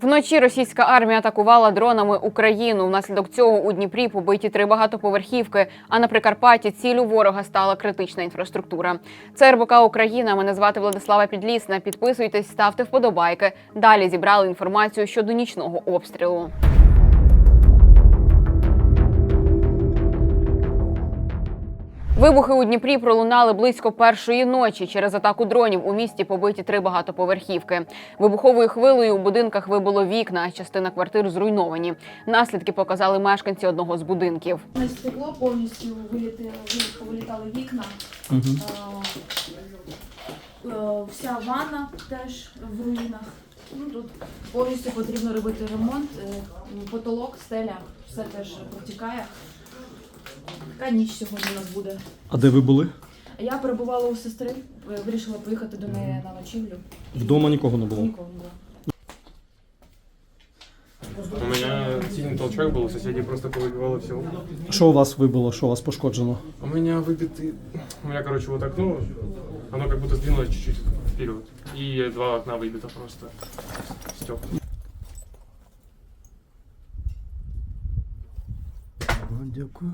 Вночі російська армія атакувала дронами Україну. Внаслідок цього у Дніпрі побиті три багатоповерхівки. А на Прикарпатті цілю ворога стала критична інфраструктура. Це РБК Україна. Мене звати Владислава Підлісна. Підписуйтесь, ставте вподобайки. Далі зібрали інформацію щодо нічного обстрілу. Вибухи у Дніпрі пролунали близько першої ночі. Через атаку дронів у місті побиті три багатоповерхівки. Вибуховою хвилею у будинках вибило вікна, а частина квартир зруйновані. Наслідки показали мешканці одного з будинків. На стекло повністю виліти, вилі- повилітали вікна. Е, е, Вся ванна теж в руїнах. Ну, тут повністю потрібно робити ремонт. Е, Потолок, стеля, все теж протікає. Така ніч сьогодні у нас буде. А де ви були? Я перебувала у сестри, е, вирішила поїхати до неї на ночівлю. Вдома нікого не було. Нікого не було. У меня сильный толчок был, у соседей просто повыбивало все. Що у вас вибило, що у вас пошкоджено? У меня выбиты... У меня, короче, вот окно, оно как будто сдвинулось чуть-чуть вперед. И два окна выбито просто. Стекла. Дякую.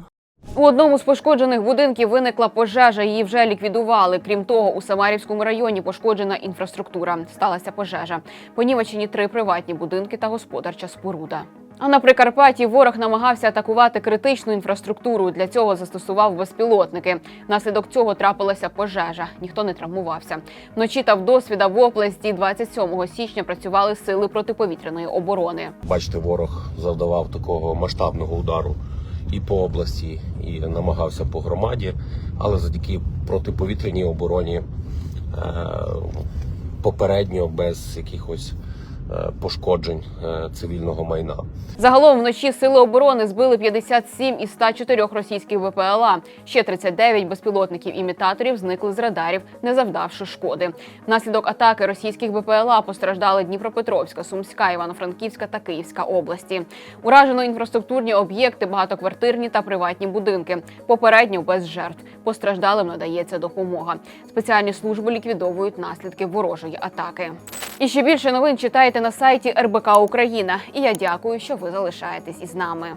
У одному з пошкоджених будинків виникла пожежа. Її вже ліквідували. Крім того, у Самарівському районі пошкоджена інфраструктура. Сталася пожежа. Понівечені три приватні будинки та господарча споруда. А на Прикарпатті ворог намагався атакувати критичну інфраструктуру. Для цього застосував безпілотники. Внаслідок цього трапилася пожежа. Ніхто не травмувався. Вночі та вдосвіда в області 27 січня працювали сили протиповітряної оборони. Бачите, ворог завдавав такого масштабного удару і по області, і намагався по громаді, але завдяки протиповітряній обороні е, попередньо без якихось пошкоджень е, цивільного майна. Загалом вночі сили оборони збили 57 із 104 російських ВПЛА. Ще 39 безпілотників-імітаторів зникли з радарів, не завдавши шкоди. Внаслідок атаки російських БПЛА постраждали Дніпропетровська, Сумська, Івано-Франківська та Київська області. Уражено інфраструктурні об'єкти, багатоквартирні та приватні будинки. Попередньо без жертв. Постраждалим надається допомога. Спеціальні служби ліквідовують наслідки ворожої атаки. І ще більше новин читайте на сайті РБК Україна. І я дякую, що ви залишаєтесь із нами.